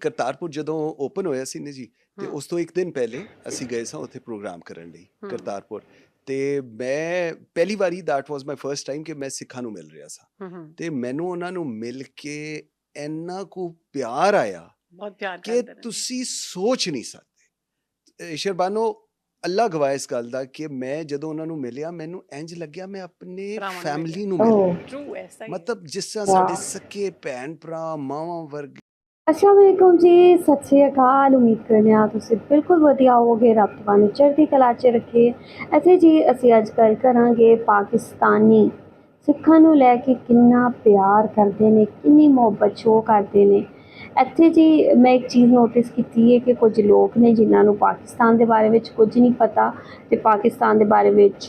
ਕਰਤਾਰਪੁਰ ਜਦੋਂ ਓਪਨ ਹੋਇਆ ਸੀ ਨੇ ਜੀ ਤੇ। ਉਸ ਤੋਂ ਇੱਕ ਦਿਨ ਪਹਿਲੇ ਅਸੀਂ ਗਏ ਸਾਂ ਉੱਥੇ ਪ੍ਰੋਗਰਾਮ ਕਰਨ ਲਈ। ਕਰਤਾਰਪੁਰ ਤੇ ਮੈਂ ਪਹਿਲੀ ਵਾਰੀ that was my first time ਕਿ ਮੈਂ ਸਿੱਖਾਂ ਨੂੰ ਮਿਲ ਰਿਹਾ ਸਾਂ ਤੇ ਮੈਨੂੰ ਉਹਨਾਂ ਨੂੰ ਮਿਲ ਕੇ ਇੰਨਾ ਕੁ ਪਿਆਰ ਆਇਆ ਬਹੁਤ ਪਿਆਰ ਕਿ ਤੁਸੀਂ ਸੋਚ ਨਹੀਂ ਸਕਦੇ ਸ਼ਰਬਾਨੋ ਅੱਲਾ ਗਵਾਹ ਇਸ ਗੱਲ ਦਾ ਕਿ ਮੈਂ ਜਦੋਂ ਉਹਨਾਂ ਨੂੰ ਮਿਲਿਆ ਮੈਨੂੰ ਇੰਜ ਲੱਗਿਆ ਮੈਂ ਆਪਣੇ ਨੂੰ ਫੈਮਿਲੀ ਮਿਲਿਆ। ਨੂੰ ਮਿਲ ਰਿਹਾ ਟਰੂ ਐਸਾ ਹੀ ਹੈ। ਮਤਲਬ ਜਿਸ ਤਰ੍ਹਾਂ। ਸਾਡੇ ਸਕੇ ਭੈਣ ਭਰਾ ਮਾਵਾਂ ਵਰਗੇ ਅਸਲਾਮੁਅਲੈਕੁਮ ਜੀ ਸਤਿ ਸ਼੍ਰੀ ਅਕਾਲ ਉਮੀਦ ਕਰਨੇ ਆ ਤੁਸੀਂ ਬਿਲਕੁਲ ਵਧੀਆ ਹੋਵੋਗੇ ਰੱਬ ਤੁਹਾਨੂੰ ਚੜ੍ਹਦੀ ਕਲਾ 'ਚ ਰੱਖੇ ਇੱਥੇ ਜੀ ਅਸੀਂ ਅੱਜ ਗੱਲ ਕਰਾਂਗੇ ਪਾਕਿਸਤਾਨੀ ਸਿੱਖਾਂ ਨੂੰ ਲੈ ਕੇ ਕਿੰਨਾ ਪਿਆਰ ਕਰਦੇ ਨੇ ਕਿੰਨੀ ਮੁਹੱਬਤ ਸ਼ੋ ਕਰਦੇ ਨੇ ਇੱਥੇ ਜੀ ਮੈਂ ਇੱਕ ਚੀਜ਼ ਨੋਟਿਸ ਕੀਤੀ ਹੈ ਕਿ ਕੁਝ ਲੋਕ ਨੇ ਜਿਨ੍ਹਾਂ ਨੂੰ ਪਾਕਿਸਤਾਨ ਦੇ ਬਾਰੇ ਵਿੱਚ ਕੁਝ ਨਹੀਂ ਪਤਾ ਤੇ ਪਾਕਿਸਤਾਨ ਦੇ ਬਾਰੇ ਵਿੱਚ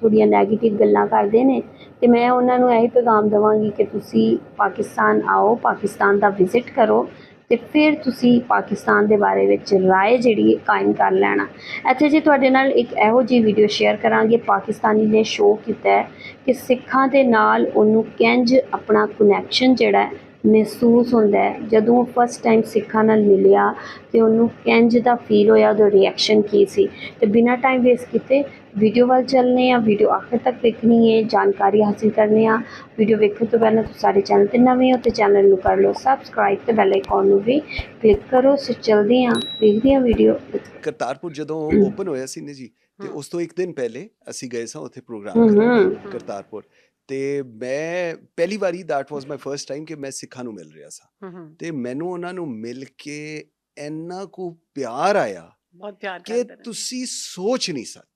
ਥੋੜੀਆਂ ਨੈਗੇਟਿਵ ਗੱਲਾਂ ਕਰਦੇ ਨੇ ਤੇ ਮੈਂ ਉਹਨਾਂ ਨੂੰ ਇਹੀ ਪੈਗਾਮ ਦਵਾਂਗੀ ਕਿ ਤੁਸੀਂ ਪਾਕਿਸਤਾਨ ਆਓ, ਪਾਕਿਸਤਾਨ ਦਾ ਵਿਜ਼ਿਟ ਕਰੋ ਤੇ ਫਿਰ ਤੁਸੀਂ ਪਾਕਿਸਤਾਨ ਦੇ ਬਾਰੇ ਵਿੱਚ ਰਾਏ ਜਿਹੜੀ ਹੈ ਕਾਇਮ ਕਰ ਲੈਣਾ। ਇੱਥੇ ਜੀ ਤੁਹਾਡੇ ਨਾਲ ਇੱਕ ਇਹੋ ਜਿਹੀ ਵੀਡੀਓ ਸ਼ੇਅਰ ਕਰਾਂਗੇ, ਪਾਕਿਸਤਾਨੀ ਨੇ ਸ਼ੋਅ ਕੀਤਾ ਹੈ ਕਿ ਸਿੱਖਾਂ ਦੇ ਨਾਲ ਉਹਨੂੰ ਕਿੰਜ ਆਪਣਾ ਕਨੈਕਸ਼ਨ ਜਿਹੜਾ ਮਹਿਸੂਸ ਹੁੰਦਾ ਹੈ। ਜਦੋਂ ਉਹ ਫਸਟ ਟਾਈਮ ਸਿੱਖਾਂ ਨਾਲ ਮਿਲਿਆ ਤੇ ਉਹਨੂੰ ਕਿੰਜ ਦਾ ਫੀਲ ਹੋਇਆ ਉਹਦਾ ਰਿਐਕਸ਼ਨ ਕੀ ਸੀ? ਤੇ ਬਿਨਾਂ ਟਾਈਮ ਵੇਸਟ ਕੀਤੇ ਵੀਡੀਓ ਵੱਲ ਚੱਲਨੇ ਆ ਵੀਡੀਓ ਆਖਰ ਤੱਕ ਦੇਖਣੀ ਹੈ ਜਾਣਕਾਰੀ ਹਾਸਿਲ ਕਰਨੀ ਆ। ਵੀਡੀਓ ਵੇਖਣ ਤੋਂ ਪਹਿਲਾਂ ਤੁਸੀਂ ਸਾਡੇ ਚੈਨਲ ਤੇ ਨਵੇਂ ਹੋ ਤੇ ਚੈਨਲ ਨੂੰ ਕਰ ਲਓ ਸਬਸਕ੍ਰਾਈਬ ਤੇ ਬੈਲ ਆਈਕਨ ਨੂੰ ਵੀ ਕਲਿੱਕ ਕਰੋ। ਸੋ ਚਲਦੇ ਆ ਦੇਖਦੇ ਆ ਵੀਡੀਓ ਕਰਤਾਰਪੁਰ ਜਦੋਂ ਓਪਨ ਹੋਇਆ ਸੀ ਨੇ ਜੀ ਤੇ। ਉਸ ਤੋਂ ਇੱਕ ਦਿਨ ਪਹਿਲੇ ਅਸੀਂ ਗਏ ਸਾਂ ਉੱਥੇ ਪ੍ਰੋਗਰਾਮ ਕਰਨ। ਕਰਤਾਰਪੁਰ ਤੇ ਮੈਂ ਪਹਿਲੀ ਵਾਰੀ that was my first time ਕਿ ਮੈਂ ਸਿੱਖਾਂ ਨੂੰ ਮਿਲ ਰਿਹਾ ਸਾਂ ਤੇ ਮੈਨੂੰ ਉਹਨਾਂ ਨੂੰ ਮਿਲ ਕੇ ਇੰਨਾ ਕੁ ਪਿਆਰ ਆਇਆ ਬਹੁਤ ਪਿਆਰ ਕਿ ਤੁਸੀਂ ਸੋਚ ਨਹੀਂ ਸਕਦੇ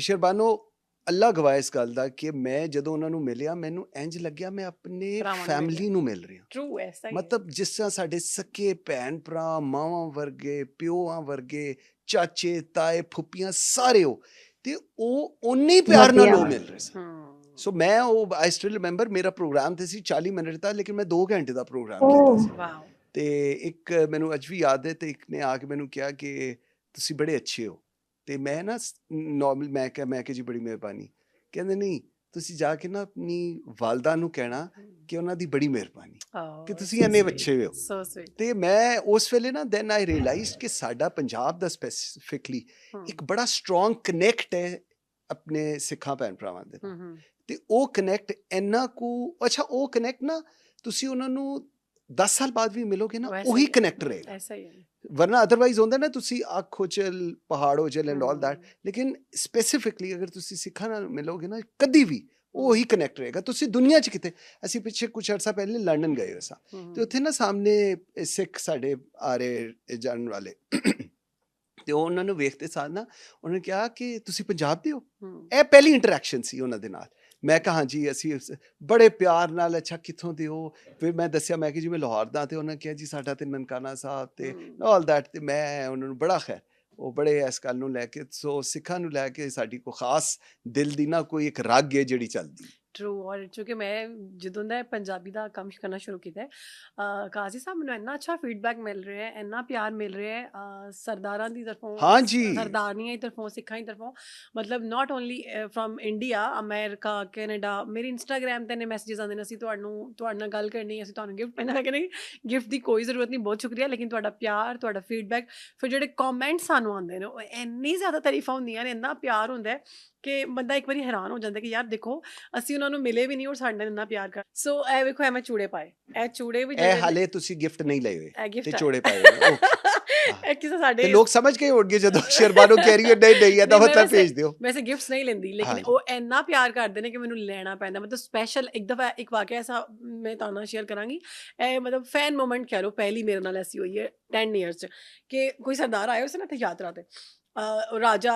ਸ਼ਰਬਾਨੋ ਅੱਲਾ ਗਵਾਹ ਇਸ ਗੱਲ ਦਾ ਕਿ ਮੈਂ ਜਦੋਂ ਉਹਨਾਂ ਨੂੰ ਮਿਲਿਆ ਮੈਨੂੰ ਇੰਜ ਲੱਗਿਆ ਮੈਂ ਆਪਣੇ ਫੈਮਿਲੀ। ਨੂੰ ਮਿਲ ਰਿਹਾ ਟਰੂ ਐਸਾ। ਮਤਲਬ ਜਿਸ ਤਰ੍ਹਾਂ ਸਾਡੇ ਸਕੇ ਭੈਣ ਭਰਾ ਮਾਵਾਂ ਵਰਗੇ ਪਿਓਾਂ ਵਰਗੇ ਚਾਚੇ ਤਾਏ ਫੁੱਪੀਆਂ ਸਾਰੇ ਉਹ ਤੇ ਉਹ ਉਨੇ ਹੀ ਪਿਆਰ ਨਾਲ। ਉਹ ਮਿਲ ਰਹੇ ਸਨ। ਸੋ ਮੈਂ ਉਹ ਆਈ ਸਟਿਲ ਰਿਮੈਂਬਰ ਮੇਰਾ ਪ੍ਰੋਗਰਾਮ ਤੇ ਸੀ 40 ਮਿੰਟ ਦਾ ਲੇਕਿਨ ਮੈਂ 2 ਘੰਟੇ ਦਾ ਪ੍ਰੋਗਰਾਮ। ਕੀਤਾ ਸੀ। ਵਾਓ। ਤੇ ਇੱਕ ਮੈਨੂੰ ਅੱਜ ਵੀ ਯਾਦ ਹੈ ਤੇ ਇੱਕ ਨੇ ਆ ਕੇ ਮੈਨੂੰ ਕਿਹਾ ਕਿ ਤੁਸੀਂ ਬੜੇ ਅੱਛੇ ਹੋ। ਤੇ ਮੈਂ ਨਾ ਨਾਰਮਲ ਮੈਂ ਕਿਹਾ ਮੈਂ ਕਿ ਜੀ ਬੜੀ ਮਿਹਰਬਾਨੀ। ਕਹਿੰਦੇ ਨਹੀਂ ਤੁਸੀਂ ਜਾ ਕੇ ਨਾ ਆਪਣੀ ਵਾਲਦਾ ਨੂੰ ਕਹਿਣਾ ਕਿ ਉਹਨਾਂ ਦੀ ਬੜੀ ਮਿਹਰਬਾਨੀ ਕਿ ਤੁਸੀਂ ਇੰਨੇ ਅੱਛੇ ਹੋ। ਸੋ ਸਵੀਟ ਤੇ ਮੈਂ ਉਸ ਵੇਲੇ ਨਾ ਦੈਨ ਆਈ ਰਿਅਲਾਈਜ਼ਡ ਕਿ ਸਾਡਾ ਪੰਜਾਬ ਦਾ ਸਪੈਸੀਫਿਕਲੀ ਇੱਕ ਬੜਾ ਸਟਰੋਂਗ ਕਨੈਕਟ ਹੈ ਆਪਣੇ ਸਿੱਖਾਂ ਭੈਣ ਭਰਾਵਾਂ ਦੇ ਤੇ ਉਹ ਕਨੈਕਟ ਇੰਨਾ ਕੁ ਅੱਛਾ ਉਹ ਕਨੈਕਟ ਨਾ ਤੁਸੀਂ ਉਹਨਾਂ ਨੂੰ 10 ਸਾਲ ਬਾਅਦ ਵੀ ਮਿਲੋਗੇ ਨਾ ਉਹੀ। ਕਨੈਕਟ ਰਹੇਗਾ। ਐਸਾ ਹੀ ਹੈ। ਵਰਨਾ ਅਦਰਵਾਈਜ਼ ਹੁੰਦਾ ਨਾ ਤੁਸੀਂ ਅੱਖੋ ਚਲ ਪਹਾੜੋ ਚਲ ਐਂਡ ਆਲ ਦੈਟ ਲੇਕਿਨ ਸਪੈਸੀਫਿਕਲੀ ਅਗਰ ਤੁਸੀਂ ਸਿੱਖਾਂ ਨਾਲ ਮਿਲੋਗੇ ਨਾ ਕਦੀ ਵੀ ਉਹ ਹੀ ਕਨੈਕਟ ਰਹੇਗਾ। ਤੁਸੀਂ ਦੁਨੀਆ 'ਚ ਕਿਤੇ ਅਸੀਂ ਪਿੱਛੇ ਕੁਝ ਅਰਸਾ ਪਹਿਲੇ ਲੰਡਨ ਗਏ ਹੋਏ ਸਾਂ। ਤੇ ਉੱਥੇ ਨਾ ਸਾਹਮਣੇ ਸਿੱਖ ਸਾਡੇ ਆ ਰਹੇ ਜਾਣ ਵਾਲੇ। ਤੇ ਉਹ ਉਹਨਾਂ ਨੂੰ ਵੇਖਦੇ ਸਾਰ ਨਾ ਉਹਨਾਂ ਨੇ ਕਿਹਾ ਕਿ ਤੁਸੀਂ ਪੰਜਾਬ ਦੇ ਹੂੰ, ਇਹ ਪਹਿਲੀ ਇੰਟਰੈਕਸ਼ਨ ਸੀ ਉਹਨਾਂ ਦੇ ਨਾਲ। ਮੈਂ ਕਿਹਾ ਹਾਂਜੀ ਅਸੀਂ ਬੜੇ ਪਿਆਰ ਨਾਲ ਅੱਛਾ ਕਿੱਥੋਂ ਦੇ ਹੋ? ਫਿਰ ਮੈਂ ਦੱਸਿਆ ਮੈਂ ਕਿ ਜੀ ਮੈਂ ਲਾਹੌਰ ਦਾ ਤੇ ਉਹਨਾਂ ਕਿਹਾ ਜੀ ਸਾਡਾ ਤੇ ਨਨਕਾਣਾ ਸਾਹਿਬ ਤੇ ਆਲ ਦੈਟ ਤੇ ਮੈਂ ਉਹਨਾਂ ਨੂੰ ਬੜਾ ਖੈਰ ਉਹ ਬੜੇ ਇਸ ਗੱਲ ਨੂੰ ਲੈ ਕੇ ਸੋ ਸਿੱਖਾਂ ਨੂੰ ਲੈ ਕੇ ਸਾਡੀ ਕੋ ਖਾਸ ਦਿਲ ਦੀ ਨਾ ਕੋਈ ਇੱਕ ਰਾਗ ਹੈ ਜਿਹੜੀ ਚੱਲਦੀ ਟਰੂ ਔਰ ਚੂੰਕਿ ਮੈਂ ਜਦੋਂ ਦਾ ਪੰਜਾਬੀ ਦਾ ਕੰਮ ਕਰਨਾ ਸ਼ੁਰੂ ਕੀਤਾ ਕਾਜ਼ੀ ਸਾਹਿਬ ਮੈਨੂੰ ਇੰਨਾ ਅੱਛਾ ਫੀਡਬੈਕ ਮਿਲ ਰਿਹਾ ਹੈ ਇੰਨਾ ਪਿਆਰ ਮਿਲ ਰਿਹਾ ਹੈ ਸਰਦਾਰਾਂ ਦੀ ਤਰਫੋਂ ਹਾਂਜੀ। ਸਰਦਾਰਨੀਆਂ ਦੀ ਤਰਫੋਂ ਸਿੱਖਾਂ ਦੀ ਤਰਫੋਂ ਮਤਲਬ not only from India America Canada ਮੇਰੇ ਇੰਸਟਾਗ੍ਰam ਤੇ ਨੇ ਮੈਸੇजेस ਆਉਂਦੇ ਨੇ ਅਸੀਂ ਤੁਹਾਨੂੰ ਤੁਹਾਡੇ ਨਾਲ ਗੱਲ ਕਰਨੀ ਹੈ, ਅਸੀਂ ਤੁਹਾਨੂੰ ਗਿਫਟ ਪੈਣਾ ਕਿ ਨਹੀਂ ਗਿਫਟ ਦੀ ਕੋਈ ਜ਼ਰੂਰਤ ਨਹੀਂ ਬਹੁਤ ਸ਼ੁਕਰੀਆ ਲੇਕਿਨ ਤੁਹਾਡਾ ਪਿਆਰ ਤੁਹਾਡਾ ਫੀਡਬੈਕ ਫਿਰ ਜਿਹੜੇ ਕਮੈਂਟਸ ਸਾਨੂੰ ਆਉਂਦੇ ਨੇ ਉਹ ਇੰਨੀ ਜ਼ਿਆਦਾ ਤਾਰੀਫਾਂ ਹੁੰਦੀਆਂ ਨੇ ਇੰਨਾ ਪਿਆਰ ਹੁੰਦਾ ਹੈ ਕਿ ਬੰਦਾ ਇੱਕ ਵਾਰੀ ਹੈਰਾਨ ਹੋ ਜਾਂਦਾ ਕਿ ਯਾਰ ਦੇਖੋ ਅਸੀਂ ਉਹਨਾਂ ਨੂੰ ਮਿਲੇ ਵੀ ਨਹੀਂ ਔਰ ਸਾਡੇ ਨਾਲ ਇੰਨਾ ਪਿਆਰ ਕਰ ਸੋ ਇਹ ਵੇਖੋ ਐ ਮੈਂ ਚੂੜੇ ਪਾਏ। ਇਹ ਚੂੜੇ ਵੀ ਇਹ ਹਾਲੇ ਤੁਸੀਂ ਗਿਫਟ ਨਹੀਂ ਲਏ ਹੋਏ ਤੇ ਚੋੜੇ ਪਾਏ ਇਹ ਕਿਸੇ ਸਾਡੇ ਤੇ ਲੋਕ ਸਮਝ ਹੋਣਗੇ ਜਦੋਂ ਸ਼ਰਬਾਨੋ ਕਹਿ ਰਹੀ ਹੈ ਨਹੀਂ ਨਹੀਂ ਮੈਂ ਮਤਲਬ ਭੇਜ ਦਿਓ। ਵੈਸੇ ਗਿਫਟਸ ਨਹੀਂ ਲੈਂਦੀ ਲੇਕਿਨ। ਉਹ ਇੰਨਾ ਪਿਆਰ ਕਰਦੇ ਨੇ ਕਿ ਮੈਨੂੰ ਲੈਣਾ ਪੈਂਦਾ। ਮਤਲਬ ਸਪੈਸ਼ਲ ਇੱਕ ਦਫਾ ਇੱਕ ਵਾਕਿਆ ਐਸਾ ਮੈਂ ਤੁਹਾਨੂੰ ਸ਼ੇਅਰ ਕਰਾਂਗੀ। ਇਹ ਮਤਲਬ ਫੈਨ ਮੂਮੈਂਟ ਕਹਿ ਲਓ ਪਹਿਲੀ ਮੇਰੇ ਨਾਲ ਐਸੀ ਹੋਈ ਹੈ 10 ਇਅਰਸ ਚ ਕਿ ਕੋਈ ਸਰਦਾਰ ਆਏ ਉਸ ਨੇ ਤੇ ਯਾਤਰਾ ਤੇ ਰਾਜਾ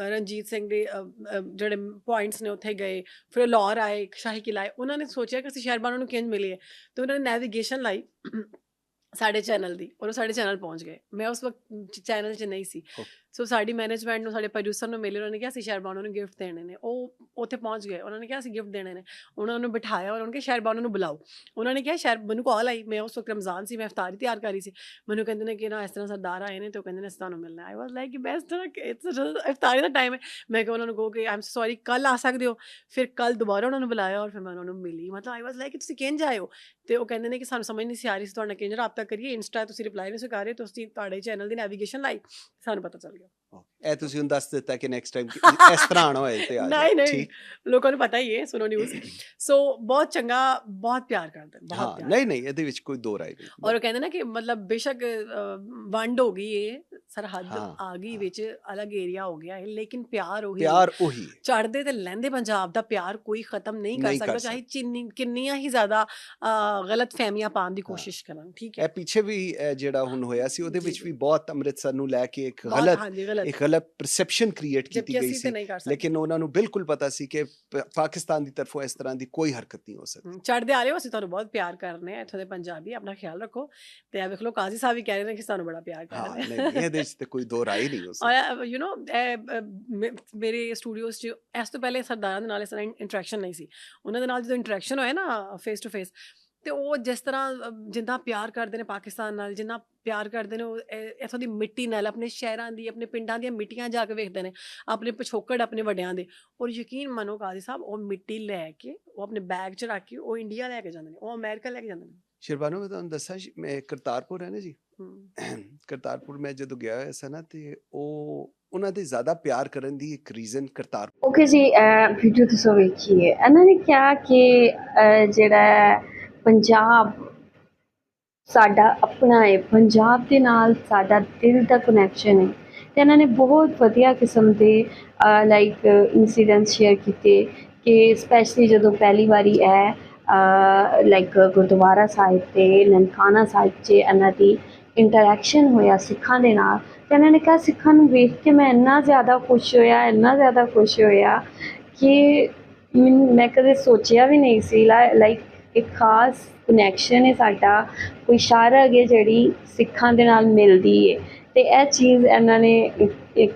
ਰਣਜੀਤ ਸਿੰਘ ਦੇ ਜਿਹੜੇ ਪੁਆਇੰਟਸ ਨੇ ਉੱਥੇ ਗਏ, ਫਿਰ ਉਹ ਲਾਹੌਰ ਆਏ, ਸ਼ਾਹੀ ਕਿਲਾ ਆਏ, ਉਹਨਾਂ ਨੇ ਸੋਚਿਆ ਕਿ ਅਸੀਂ ਸ਼ਹਿਰਬਾਨਾਂ ਨੂੰ ਕਿੰਜ ਮਿਲੀਏ ਤੇ ਉਹਨਾਂ ਨੇ ਨੈਵੀਗੇਸ਼ਨ ਲਾਈ। ਸਾਡੇ ਚੈਨਲ ਦੀ ਔਰ ਉਹ ਸਾਡੇ ਚੈਨਲ ਪਹੁੰਚ ਗਏ। ਮੈਂ ਉਸ ਵਕਤ ਚੈਨਲ 'ਚ ਨਹੀਂ ਸੀ. ਸੋ ਸਾਡੀ ਮੈਨੇਜਮੈਂਟ ਨੂੰ ਸਾਡੇ ਪ੍ਰੋਡਿਊਸਰ ਨੂੰ ਮਿਲੇ ਉਹਨਾਂ ਨੇ ਕਿਹਾ ਅਸੀਂ ਸ਼ਹਿਰਬਾਨੋ ਨੂੰ ਗਿਫਟ ਦੇਣੇ ਨੇ। ਉਹ ਉੱਥੇ ਪਹੁੰਚ ਗਏ। ਉਹਨਾਂ ਨੇ ਕਿਹਾ ਅਸੀਂ ਗਿਫਟ ਦੇਣੇ ਨੇ। ਉਹਨਾਂ ਨੂੰ ਬਿਠਾਇਆ ਉਹਨਾਂ ਨੇ ਕਿਹਾ ਸ਼ਹਿਰਬਾਨੋ ਨੂੰ ਬੁਲਾਓ। ਉਹਨਾਂ ਨੇ ਕਿਹਾ ਸ਼ਹਿਰ ਮੈਨੂੰ ਕਾਲ ਆਈ। ਮੈਂ ਉਸ ਵਕਤ ਰਮਜ਼ਾਨ ਸੀ ਮੈਂ ਇਫਤਾਰੀ ਤਿਆਰ ਕਰ ਰਹੀ ਸੀ। ਮੈਨੂੰ ਕਹਿੰਦੇ ਨੇ ਕਿ ਨਾ ਇਸ ਤਰ੍ਹਾਂ ਸਰਦਾਰ ਆਏ ਨੇ ਤੇ ਉਹ ਕਹਿੰਦੇ ਨੇ ਤੁਹਾਨੂੰ ਮਿਲਣਾ I was like best it's ਇਫਤਾਰੀ ਦਾ ਟਾਈਮ ਹੈ ਮੈਂ ਕਿਹਾ ਉਹਨਾਂ ਨੂੰ ਕਹੋ ਕਿ ਆਮ ਸੌਰੀ ਕੱਲ ਆ ਸਕਦੇ ਹੋ। ਫਿਰ ਕੱਲ ਦੁਬਾਰਾ ਉਹਨਾਂ ਨੂੰ ਬੁਲਾਇਆ ਔਰ ਫਿਰ ਮੈਂ ਉਹਨਾਂ ਨੂੰ ਮਿਲੀ। ਮਤਲਬ ਆਈ ਵਾਸ ਲਾਈਕ ਤੁਸੀਂ ਕਿੰਜ ਆਏ ਹੋ? ਤੇ ਉਹ ਕਹਿੰਦੇ ਨੇ ਕਿ ਸਾਨੂੰ ਸਮਝ ਨਹੀਂ ਸੀ ਆ ਰਹੀ ਸੀ ਤੁਹਾਡਾ ਕਿੰਜ ਰਾਬਤਾ ਕਰੀਏ, ਇੰਸਟਾ ਤੁਸੀਂ ਰਿਪਲਾਈ ਨਹੀਂ ਸੀ ਕਰ ਰਹੇ ਤੁਸੀਂ ਤੁਹਾਡੇ ਚੈਨਲ ਦੀ ਨੈਵੀਗੇਸ਼ਨ ਲਾਈ ਸਾਨੂੰ ਪਤਾ ਚੱਲ ਗਿਆ। ਇਹ ਤੁਸੀਂ ਹੁਣ ਦੱਸ ਦਿੱਤਾ ਕਿ ਨੈਕਸਟ ਟਾਈਮ ਇਸ ਤਰ੍ਹਾਂ ਆਣਾ ਹੋਏ ਤੇ ਆ। ਨਹੀਂ ਨਹੀਂ। ਲੋਕਾਂ ਨੂੰ ਪਤਾ ਹੀ ਹੈ ਸੁਣੋ ਨਿਊਜ਼ ਸੋ ਬਹੁਤ ਚੰਗਾ ਬਹੁਤ ਪਿਆਰ ਕਰਦੇ ਨੇ, ਬਹੁਤ ਪਿਆਰ। ਨਹੀਂ ਨਹੀਂ ਇਹਦੇ ਵਿੱਚ ਕੋਈ ਦੋ ਰਾਏ ਨਹੀਂ। ਔਰ ਉਹ ਕਹਿੰਦੇ ਨਾ ਕਿ ਮਤਲਬ ਬੇਸ਼ੱਕ ਵੰਡ ਹੋ ਗਈ ਏ ਸਰਹੱਦ ਆ ਗਈ। ਵਿੱਚ ਅਲੱਗ ਏਰੀਆ ਹੋ ਗਿਆ ਹੈ ਲੇਕਿਨ ਪਿਆਰ ਉਹੀ ਪਿਆਰ ਉਹੀ ਚੜਦੇ ਤੇ ਲਹਿੰਦੇ ਪੰਜਾਬ ਦਾ ਪਿਆਰ ਕੋਈ ਖਤਮ ਨਹੀਂ ਕਰ ਸਕਦਾ ਚਾਹੇ ਚਿੰਨੀ ਕਿੰਨੀਆਂ ਹੀ ਜ਼ਿਆਦਾ ਗਲਤ ਫਹਿਮੀਆਂ ਪਾਉਣ ਦੀ ਕੋਸ਼ਿਸ਼ ਕਰਨ ਠੀਕ ਹੈ। ਇਹ ਪਿੱਛੇ ਵੀ ਜਿਹੜਾ ਹੁਣ ਹੋਇਆ ਸੀ ਉਹਦੇ ਵਿੱਚ। ਵੀ ਬਹੁਤ ਅੰਮ੍ਰਿਤਸਰ ਨੂੰ ਲੈ ਕੇ ਇੱਕ ਗਲਤ ਹਾਂਜੀ ਗਲਤ ਪਰਸੈਪਸ਼ਨ ਕ੍ਰੀਏਟ ਕੀਤੀ ਗਈ ਸੀ। ਲੇਕਿਨ ਉਹਨਾਂ ਨੂੰ ਬਿਲਕੁਲ ਪਤਾ ਸੀ ਕਿ ਪਾਕਿਸਤਾਨ ਦੀ ਤਰਫੋਂ ਇਸ ਤਰ੍ਹਾਂ ਦੀ ਕੋਈ ਹਰਕਤ ਨਹੀਂ ਹੋ ਸਕਦੀ। ਚੜਦੇ ਆ ਰਹੇ ਹੋ ਅਸੀਂ ਤੁਹਾਨੂੰ ਬਹੁਤ ਪਿਆਰ ਕਰਨੇ ਆ। ਇੱਥੋਂ ਦੇ ਪੰਜਾਬੀ ਆਪਣਾ ਖਿਆਲ ਰੱਖੋ। ਤੇ ਇਹ ਵੇਖ ਲਓ ਕਾਜ਼ੀ ਸਾਹਿਬ ਵੀ ਕਹਿ ਰਹੇ ਨੇ ਕਿ ਸਾਨੂੰ ਬੜਾ ਪਿਆਰ ਕਰਦੇ ਨਹੀਂ ਨਹੀਂ, ਇਹਦੇ ਵਿੱਚ ਤੇ ਕੋਈ ਦੋ ਰਾਏ ਨਹੀਂ ਹੋ ਸਕਦੀ। ਯੂ نو ਮੇਰੇ ਸਟੂਡੀਓਜ਼ 'ਚ ਇਸ ਤੋਂ ਪਹਿਲੇ ਸਰਦਾਰਾਂ ਦੇ ਨਾਲ ਇਸ ਤਰ੍ਹਾਂ ਇੰਟਰੈਕਸ਼ਨ ਨਹੀਂ ਸੀ। ਉਹਨਾਂ ਦੇ ਨਾਲ ਜਦੋਂ ਇੰਟਰੈਕਸ਼ਨ ਹੋਇਆ ਨਾ ਫੇਸ ਟੂ ਫੇਸ ਤੇ ਉਹ ਜਿਸ ਤਰ੍ਹਾਂ ਜਿੰਨਾ ਪਿਆਰ ਕਰਦੇ ਨੇ ਪਾਕਿਸਤਾਨ ਨਾਲ ਜਿੰਨਾ ਪਿਆਰ ਕਰਦੇ ਨੇ ਉਹ ਇੱਥੋਂ ਦੀ ਮਿੱਟੀ ਨਾਲ ਆਪਣੇ ਸ਼ਹਿਰਾਂ ਦੀ ਆਪਣੇ ਪਿੰਡਾਂ ਦੀਆਂ ਮਿੱਟੀਆਂ ਜਾ ਕੇ ਵੇਖਦੇ ਨੇ ਆਪਣੇ ਪਿਛੋਕੜ ਆਪਣੇ ਵੱਡਿਆਂ ਦੇ। ਔਰ ਯਕੀਨ ਮੰਨੋ ਕਾਜ਼ੀ ਸਾਹਿਬ ਉਹ ਮਿੱਟੀ ਲੈ ਕੇ ਉਹ ਆਪਣੇ ਬੈਗ 'ਚ ਰੱਖ ਕੇ ਉਹ ਇੰਡੀਆ ਲੈ ਕੇ ਜਾਂਦੇ ਨੇ ਉਹ ਅਮਰੀਕਾ ਲੈ ਕੇ ਜਾਂਦੇ ਨੇ। ਸ਼ਿਰਬਾਨੋ ਮੈਂ ਤੁਹਾਨੂੰ ਦੱਸਾਂ ਜੀ, ਮੈਂ ਕਰਤਾਰਪੁਰ ਹੈ ਨਾ ਜੀ ਕਰਤਾਰਪੁਰ ਮੈਂ ਜਦੋਂ ਗਿਆ ਹੋਇਆ ਸੀ ਨਾ ਤੇ ਉਹ ਉਹਨਾਂ ਦੇ ਜ਼ਿਆਦਾ ਪਿਆਰ ਕਰਨ ਦੀ ਇੱਕ ਰੀਜ਼ਨ ਕਰਤਾਰਪੁਰ ਓਕੇ ਜੀ ਵੀਡੀਓ ਤੁਸੀਂ ਵੇਖੀਏ। ਇਹਨਾਂ ਨੇ ਕਿਹਾ ਕਿ ਜਿਹੜਾ ਹੈ ਪੰਜਾਬ ਸਾਡਾ ਆਪਣਾ ਹੈ, ਪੰਜਾਬ ਦੇ ਨਾਲ ਸਾਡਾ ਦਿਲ ਦਾ ਕਨੈਕਸ਼ਨ ਹੈ। ਤੇ ਇਹਨਾਂ ਨੇ ਬਹੁਤ ਵਧੀਆ ਕਿਸਮ ਦੇ ਲਾਈਕ ਇਨਸੀਡੈਂਟਸ ਸ਼ੇਅਰ ਕੀਤੇ ਕਿ ਸਪੈਸ਼ਲੀ ਜਦੋਂ ਪਹਿਲੀ ਵਾਰੀ ਹੈ ਲਾਈਕ ਗੁਰਦੁਆਰਾ ਸਾਹਿਬ ਤੇ ਨਨਕਾਣਾ ਸਾਹਿਬ 'ਚ ਇਹਨਾਂ ਦੀ ਇੰਟਰੈਕਸ਼ਨ ਹੋਇਆ ਸਿੱਖਾਂ ਦੇ ਨਾਲ, ਤੇ ਇਹਨਾਂ ਨੇ ਕਿਹਾ ਸਿੱਖਾਂ ਨੂੰ ਵੇਖ ਕੇ ਮੈਂ ਇੰਨਾ ਜ਼ਿਆਦਾ ਖੁਸ਼ ਹੋਇਆ, ਇੰਨਾ ਜ਼ਿਆਦਾ ਖੁਸ਼ ਹੋਇਆ ਕਿ ਮੈਨ- ਮੈਂ ਕਦੇ ਸੋਚਿਆ ਵੀ ਨਹੀਂ ਸੀ ਲਾਈਕ ਇੱਕ ਖਾਸ ਕਨੈਕਸ਼ਨ ਹੈ ਸਾਡਾ, ਕੋਈ ਸ਼ਾਰਗ ਹੈ ਜਿਹੜੀ ਸਿੱਖਾਂ ਦੇ ਨਾਲ ਮਿਲਦੀ ਹੈ ਤੇ ਇਹ ਚੀਜ਼ ਇਹਨਾਂ ਨੇ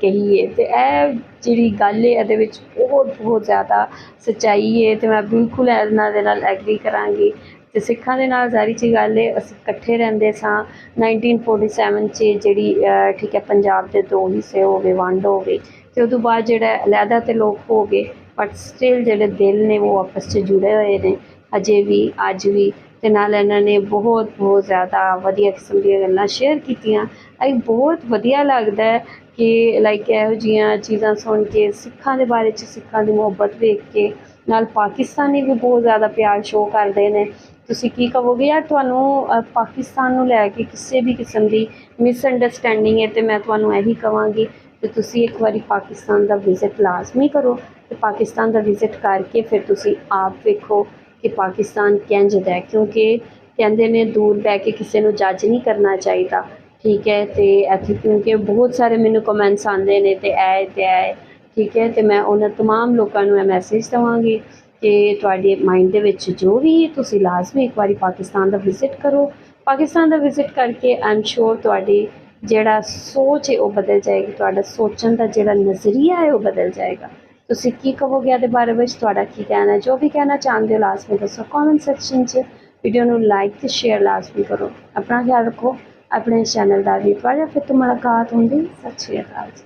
ਕਹੀ ਹੈ ਤੇ ਇਹ ਜਿਹੜੀ ਗੱਲ ਹੈ ਇਹਦੇ ਵਿੱਚ ਬਹੁਤ ਬਹੁਤ ਜ਼ਿਆਦਾ ਸੱਚਾਈ ਹੈ ਤੇ ਮੈਂ ਬਿਲਕੁਲ ਇਹਨਾਂ ਦੇ ਨਾਲ ਐਗਰੀ ਕਰਾਂਗੀ। ਤੇ ਸਿੱਖਾਂ ਦੇ ਨਾਲ ਜ਼ਾਰੀ ਚੀ ਗੱਲ ਹੈ ਅਸੀਂ ਇਕੱਠੇ ਰਹਿੰਦੇ ਸਾਂ। 1947 ਚ ਜਿਹੜੀ ਠੀਕ ਹੈ, ਪੰਜਾਬ ਦੇ ਦੋ ਹਿੱਸੇ ਹੋ ਗਏ, ਵੰਡ ਹੋ ਗਈ ਤੇ ਤੋਂ ਬਾਅਦ ਜਿਹੜਾ ਅਲੱਗਾ ਤੇ ਲੋਕ ਹੋ ਗਏ ਬਟ ਸਟਿਲ ਜਿਹੜੇ ਦਿਲ ਨੇ, ਉਹ ਆਪਸ 'ਚ ਜੁੜੇ ਹੋਏ ਨੇ। ਅਜੇ ਵੀ, ਅੱਜ ਵੀ। ਤੇ ਨਾਲ ਇਹਨਾਂ ਨੇ ਬਹੁਤ ਬਹੁਤ ਜ਼ਿਆਦਾ ਵਧੀਆ ਕਿਸਮ ਦੀਆਂ ਗੱਲਾਂ ਸ਼ੇਅਰ ਕੀਤੀਆਂ। ਇਹ ਬਹੁਤ ਵਧੀਆ ਲੱਗਦਾ ਹੈ ਕਿ ਲਾਈਕ ਇਹੋ ਜਿਹੀਆਂ ਚੀਜ਼ਾਂ ਸੁਣ ਕੇ, ਸਿੱਖਾਂ ਦੇ ਬਾਰੇ 'ਚ, ਸਿੱਖਾਂ ਦੀ ਮੁਹੱਬਤ ਵੇਖ ਕੇ, ਨਾਲ ਪਾਕਿਸਤਾਨੀ ਵੀ ਬਹੁਤ ਜ਼ਿਆਦਾ ਪਿਆਰ ਸ਼ੋਅ ਕਰਦੇ ਨੇ। ਤੁਸੀਂ ਕੀ ਕਹੋਗੇ ਯਾਰ ਤੁਹਾਨੂੰ ਪਾਕਿਸਤਾਨ ਨੂੰ ਲੈ ਕੇ ਕਿਸੇ ਵੀ ਕਿਸਮ ਦੀ ਮਿਸਅੰਡਰਸਟੈਂਡਿੰਗ ਹੈ ਤੇ ਮੈਂ ਤੁਹਾਨੂੰ ਇਹੀ ਕਹਾਂਗੀ ਕਿ ਤੁਸੀਂ ਇੱਕ ਵਾਰੀ ਪਾਕਿਸਤਾਨ ਦਾ ਵਿਜ਼ਿਟ ਲਾਜ਼ਮੀ ਕਰੋ ਤੇ ਪਾਕਿਸਤਾਨ ਦਾ ਵਿਜ਼ਿਟ ਕਰਕੇ ਫਿਰ ਤੁਸੀਂ ਆਪ ਵੇਖੋ ਕਿ ਪਾਕਿਸਤਾਨ ਕਿੰਝ ਦਾ ਹੈ ਕਿਉਂਕਿ ਕਹਿੰਦੇ ਨੇ ਦੂਰ ਬਹਿ ਕੇ ਕਿਸੇ ਨੂੰ ਜੱਜ ਨਹੀਂ ਕਰਨਾ ਚਾਹੀਦਾ ਠੀਕ ਹੈ ਤੇ ਇੱਥੇ ਕਿਉਂਕਿ ਬਹੁਤ ਸਾਰੇ ਮੈਨੂੰ ਕਮੈਂਟਸ ਆਉਂਦੇ ਨੇ ਤੇ ਐ ਤੇ ਐ ਠੀਕ ਹੈ ਤੇ ਮੈਂ ਉਹਨਾਂ तमाम ਲੋਕਾਂ ਨੂੰ ਇਹ ਮੈਸੇਜ ਦਵਾਂਗੀ ਕਿ ਤੁਹਾਡੇ ਮਾਈਂਡ ਦੇ ਵਿੱਚ ਜੋ ਵੀ ਹੈ, ਤੁਸੀਂ ਲਾਜ਼ਮੀ ਇੱਕ ਵਾਰੀ ਪਾਕਿਸਤਾਨ ਦਾ ਵਿਜ਼ਿਟ ਕਰੋ ਪਾਕਿਸਤਾਨ ਦਾ ਵਿਜ਼ਿਟ ਕਰਕੇ ਆਮ ਸ਼ੋਰ ਤੁਹਾਡੀ ਜਿਹੜਾ ਸੋਚ ਹੈ ਉਹ ਬਦਲ ਜਾਏਗੀ ਤੁਹਾਡਾ ਸੋਚਣ ਦਾ ਜਿਹੜਾ ਨਜ਼ਰੀਆ ਹੈ ਉਹ ਬਦਲ ਜਾਏਗਾ ਤੁਸੀਂ ਕੀ ਕਹੋਗੇ ਇਹਦੇ ਬਾਰੇ ਵਿੱਚ? ਤੁਹਾਡਾ ਕੀ ਕਹਿਣਾ ਹੈ? ਜੋ ਵੀ ਕਹਿਣਾ ਚਾਹੁੰਦੇ ਹੋ ਲਾਜ਼ਮੀ ਦੱਸੋ। ਕਮੈਂਟ ਸੈਕਸ਼ਨ 'ਚ ਵੀਡੀਓ ਨੂੰ ਲਾਈਕ ਤੇ ਸ਼ੇਅਰ ਲਾਜ਼ਮੀ ਕਰੋ। ਆਪਣਾ ਖਿਆਲ ਰੱਖੋ। ਆਪਣੇ ਚੈਨਲ ਦਾ ਵੀ। ਤੁਹਾਡਾ ਫਿਰ ਤੋਂ ਮੁਲਾਕਾਤ ਹੁੰਦੀ। ਸਤਿ ਸ਼੍ਰੀ ਅਕਾਲ ਜੀ।